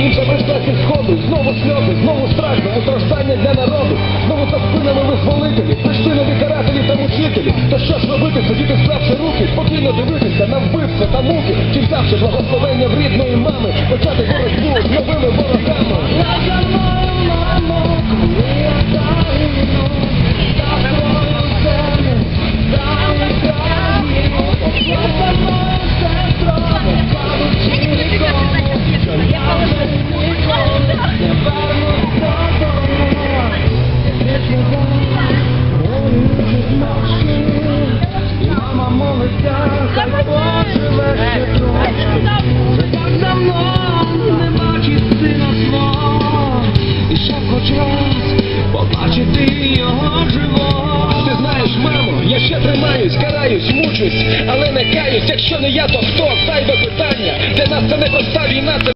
інша безпеки сходу, знову сльози, знову страх, знову страждання для народу, знову за спинами визволителі, нові карателі та мучителі. То що ж робити, сидіти склавши руки, спокійно дивитися на вбивця та муки, чи взявши благословення в рідної мами, караюсь, мучусь, але не каюсь. Якщо не я, то хто? Зайве питання. Для нас це не проста війна,